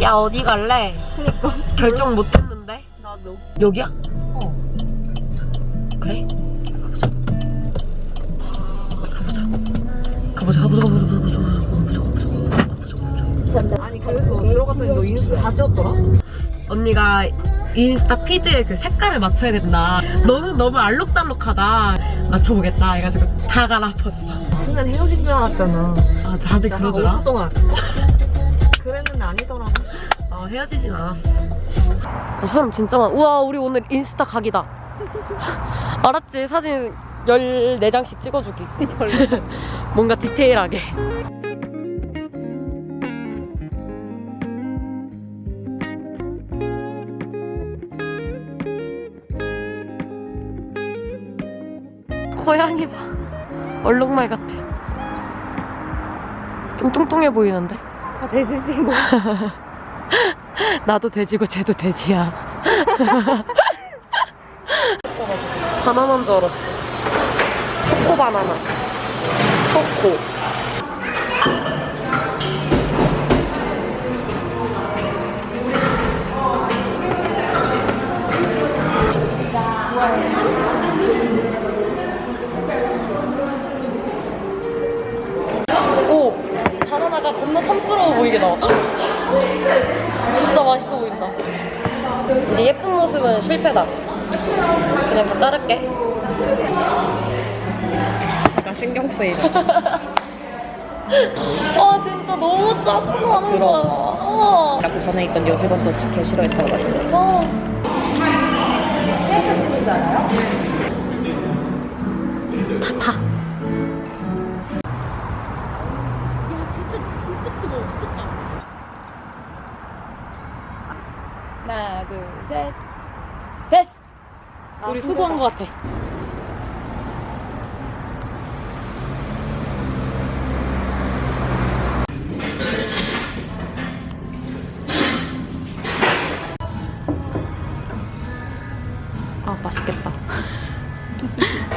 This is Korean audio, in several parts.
나 어디 갈래? 그니까. 결정 못했는데. 나도. 여기야? 어. 그래? 가보자. 가보자. 가보자. 가보자. 가보자. 가보자. 가보자. 가보자. 가보자. 아니, 그래서 들어갔더니 너 인스타 다 지웠더라? 언니가 인스타 피드에 그 색깔을 맞춰야 된다. 너는 너무 알록달록하다. 맞춰보겠다. 해가지고 다 갈아엎었어. 순간 헤어진 줄 알았잖아. 아, 다들 그러더라. 5초 동안. 그랬는데 아니더라. 어, 헤어지진 않았어. 사람 진짜 많아. 우와, 우리 오늘 인스타 각이다. 알았지? 사진 14장씩 찍어주기. 뭔가 디테일하게. 고양이 봐. 얼룩말 같아. 좀 뚱뚱해 보이는데? 다 돼지지 뭐. 나도 돼지고 쟤도 돼지야. 바나나인 줄 알았어. 초코 바나나. 초코. 진짜 맛있어 보인다. 이제 예쁜 모습은 실패다. 그냥 다 자를게. 나 신경 쓰이네. 아 진짜 너무 짜증나는 들어. 거야. 아, 나그 전에 있던 여직원도 개 싫어했다고 가지고. 진짜. 다 셋. 됐어. 우리 수고한 것 같아. 아 맛있겠다.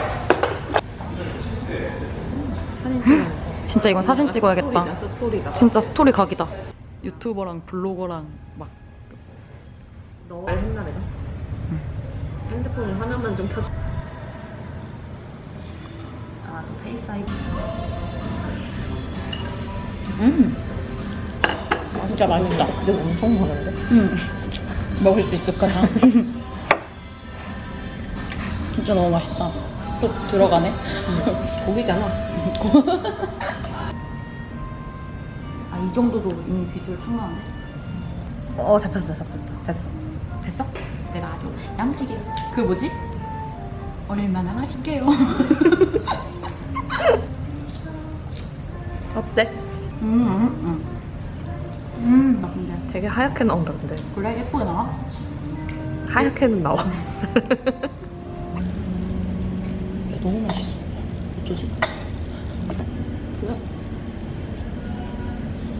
진짜 이건 사진 찍어야겠다. 스토리가. 진짜 스토리 각이다. 유튜버랑 블로거랑 막 너말 했나 내가? 핸드폰 화면만 좀 켜줘. 아, 또 페이스 아이디. 음. 진짜 맛있다. 근데 엄청 많은데? 음. 먹을 수 있을 거야. 진짜 너무 맛있다. 또 들어가네. 고기잖아. 아, 이 정도도 이미 비주얼 충분한데? 어, 잡혔어, 잡혔어. 됐어. 내가 아주 야무지게. 그 뭐지? 얼마나 맛있게요. 어때? 음, 음, 음. 음, 나 근데 되게 하얗게 나온다, 근데. 그래 예쁘게 나와. 하얗게는 나와. 야, 너무 맛있어. 어쩌지?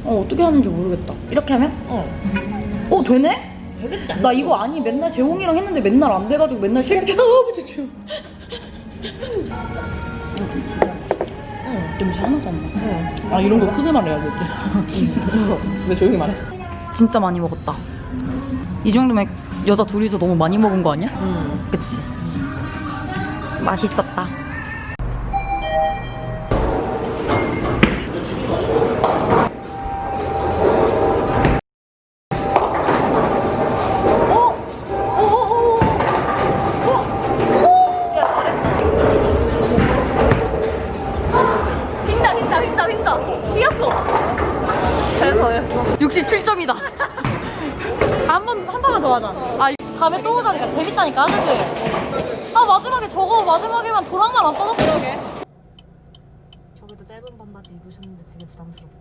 어, 어떻게 하는지 모르겠다. 이렇게 하면? 어. 어, 되네? 되겠지? 나 이거 아니 맨날 재홍이랑 했는데 맨날 안 돼가지고 맨날 실패하고 지금. 이거 진짜 응. 냄새 하나도 안 나. 응. 아 이런 거 크게 말해야겠지. 왜 조용히 말해? 진짜 많이 먹었다. 이 정도면 여자 둘이서 너무 많이 먹은 거 아니야? 응. 그치? 맛있었다. 됐어. 67점이다. 한 번 한 번만 더 하자. 아 다음에 또 오자니까 재밌다니까 하지 아 마지막에 저거 마지막에만 도랑만 안 빠졌어 그러게. 저기도 짧은 반바지 입으셨는데 되게 부담스럽다.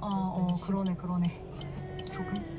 아 어 그러네 그러네. 조금? 아 살짝 너무